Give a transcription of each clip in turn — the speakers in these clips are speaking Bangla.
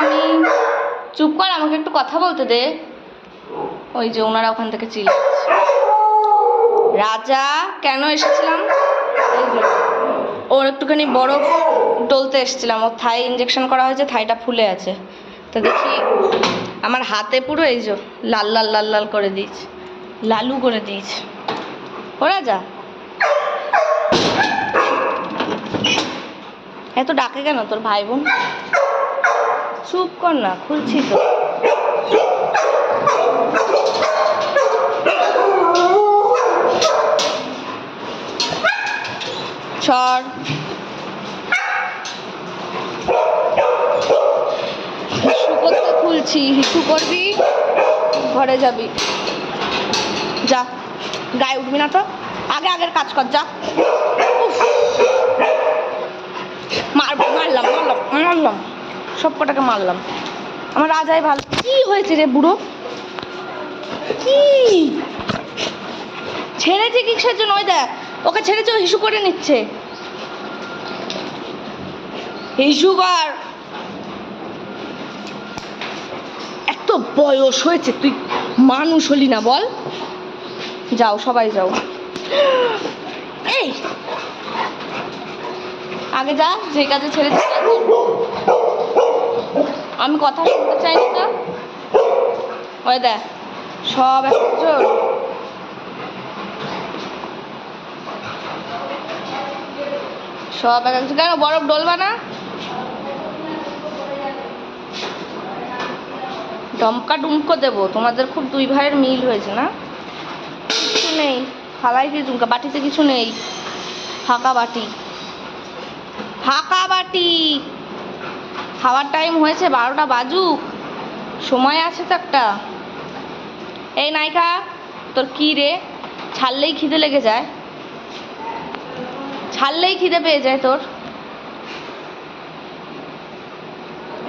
আমি চুপ কর, আমাকে একটু কথা বলতে দে। ওই যে ওনারা ওখান থেকে চিল্লাচ্ছে। রাজা, কেন এসেছিলাম? ওর একটুখানি বরফ ডলতে এসেছিলাম। ওর থাই ইঞ্জেকশন করা হয়েছে, থাইটা ফুলে আছে। তো দেখি, আমার হাতে পুরো এই যে লাল লাল লাল লাল করে দিয়েছে, লালু করে দিয়েছে। ও রাজা, এত ডাকে কেন তোর ভাই বোন? চুপ কর না, খুলছি তো। ছড়। হিসু করতে খুলছি, হিসু করবি? ঘরে যাবি। যা, গায়ে উঠবি না তো? আগে আগের কাজ কর, যা। মারবো, মারলাম মারলাম মারলাম। সব কটাকে মারলাম। আমার রাজাই ভালো। কি হয়েছে রে বুড়ো? কি? ছেড়েছে কিসের জন্য? ওই দেখ, ওকে ছেড়েছে হিসু করে নিচ্ছে। হিসু কর। এত বয়স হয়েছে, তুই মানুষ হলি না বল। যাও, সবাই যাও। এই! আগে যা, যে কাজে ছেড়ে দিতে আমি কথা শুনতে চাই না তো? ওই দেখ, সব একজন সব এক একজন কেন, বরফ ডলবা না? ডমকা ডুমকো দেবো। তোমাদের খুব দুই ভাইয়ের মিল হয়েছে না? কিছু নেই থালায় কি ডুমকা বাটিতে কিছু নেই। ফাঁকা বাটি। ফাঁকা বাটি! খাওয়ার টাইম হয়েছে বারোটা বাজুক। সময় আছে তো একটা। এই নায়িকা, তোর কি রে? ছাড়লেই খিদে লেগে যায়। ছাড়লেই খিদে পেয়ে যায় তোর।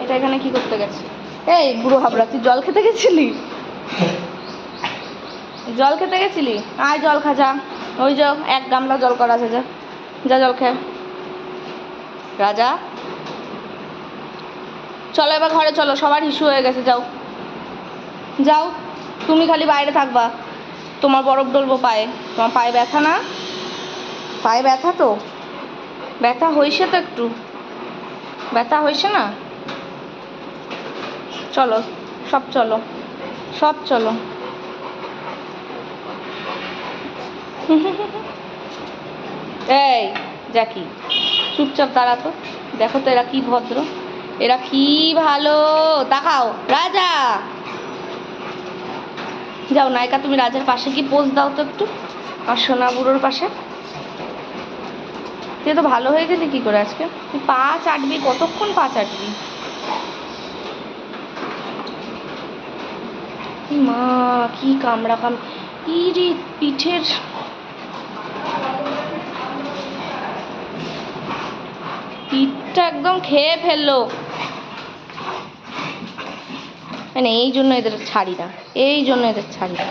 এটা এখানে কি করতে গেছে? এই বুড়ো হাবড়া, তুই জল খেতে গেছিলি? জল খেতে গেছিলি? আয় জল খা, যা। ওই যা এক গামলা জল করা আছে, যা। যা জল খে। রাজা? চলো এবার ঘরে চলো সবার ইস্যু হয়ে গেছে যাও। যাও তুমি খালি বাইরে থাকবা। তোমার বরফ ডলবো পায়ে। তোমার পায়ে ব্যথা না? পায়ে ব্যথা তো। ব্যথা হয়েছে তো একটু। ব্যথা হয়েছে না? চলো সব চলো সব চলো। এই জ্যাকি চুপচাপ দাঁড়া তো। দেখো তো এরা কি ভদ্র। এরা কি ভালো? তাকাও রাজা! যাও, নায়িকা, তুমি রাজার পাশে কি পোজ দাও তো একটু। আর সোনা বুড়োর পাশে। তুই তো ভালো হয়ে গেলি কি করে আজকে? তুই পা চাটবি, কতক্ষণ পা চাটবি? মা, কি কামড়া কাম ইরি পিঠের পিঠটা একদম খেয়ে ফেলল। মানে এই জন্য এদের ছাড়ি না এই জন্য এদের ছাড়ি না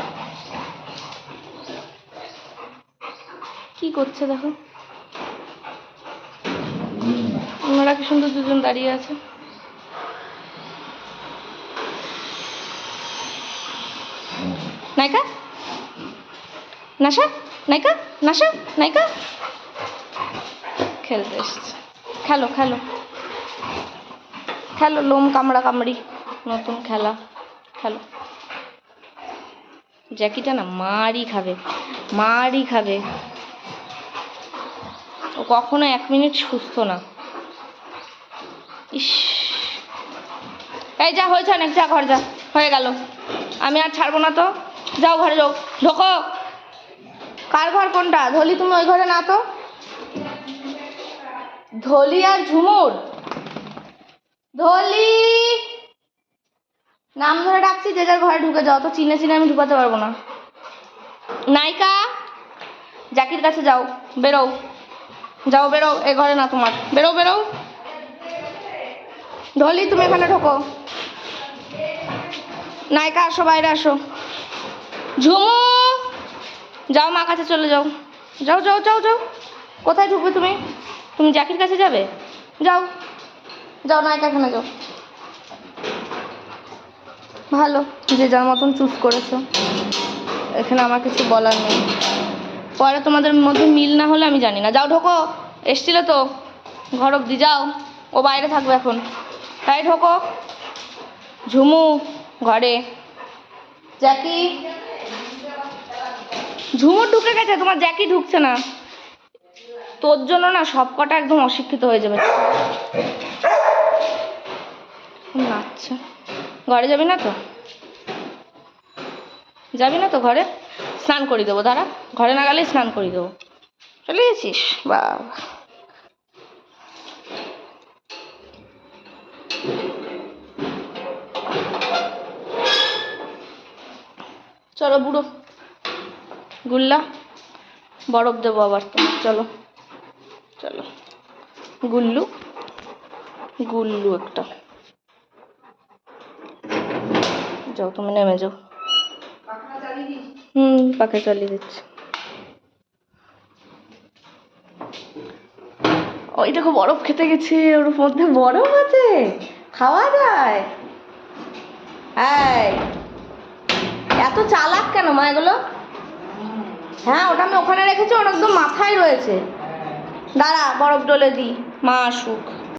কি করছে দেখো? ওনারা কি সুন্দর দুজন দাঁড়িয়ে আছে? নায়িকা? নাসা? নায়িকা? নাসা? নায়িকা? খেলতে এসছে। খেলো খেলো। খেলো, লোম কামড়া কামড়ি, নতুন খেলা, খেলো। জ্যাকিটা না মারই খাবে মারই খাবে। ও কখনো এক মিনিট সুস্থ না। ইস। এই যা, হয়েছে অনেক, যা ঘর যা, হয়ে গেল। আমি আর ছাড়বো না তো? যাও ঘরে যাও ঢোকো। কার ঘর কোনটা? ধলি তুমি ওই ঘরে না তো? ধলি আর ঝুমুর। ধলি! নাম ধরে ডাকছি, যে যার ঘরে ঢুকে যাও, তো চিনে চিনে আমি ঢুকাতে পারব না। নায়িকা! জাকির কাছে যাও বেরো যাও বেরো এ ঘরে না তোমার। বেরো বেরো ধলি, তুমি এখানে ঢোকো। নায়িকা, আসো, বাইরে আসো। ঝুমু! যাও মা কাছে চলে যাও। যাও যাও যাও যাও। কোথায় ঢুকবে তুমি? তুমি জাকির কাছে যাবে? যাও। যাও নায়িকা এখানে যাও। ভালো যে যার মতন চুজ করেছ। এখানে আমার কিছু বলার নেই। পরে তোমাদের মধ্যে মিল না হলে আমি জানি না। যাও ঢোকো। এসছিলে তো। ঘর অব্দি যাও। ও বাইরে থাকবে এখন। তাই ঢোকো। ঝুমু ঘরে। জ্যাকি ঝুমুর ঢুকে গেছে। তোমার জ্যাকি ঢুকছে না। তোর জন্য না সব কটা একদম অশিক্ষিত হয়ে যাবে। আচ্ছা। ঘরে যাবি না তো? যাবি না তো ঘরে? স্নান করে দেবো, দাঁড়া। ঘরে না গেলেই স্নান করে দেবো। চলে গেছিস? বাবা। চলো বুড়ো। গুল্লা। বরফ দেবো আবার তোমার চলো। চলো। গুল্লু গুল্লু একটা। যাও, তুমি নেমে যাও। হুম, পাখা চালিয়ে দিচ্ছি। ওই দেখো, বরফ খেতে গেছে, ওর মধ্যে বরফ আছে। খাওয়া যায়। এই, এত চালাক কেন মা এগুলো? হ্যাঁ ওটা আমি ওখানে রেখেছি, ওর একদম মাথায় রয়েছে। দাঁড়া বরফ ডলে দিই মা আসুক।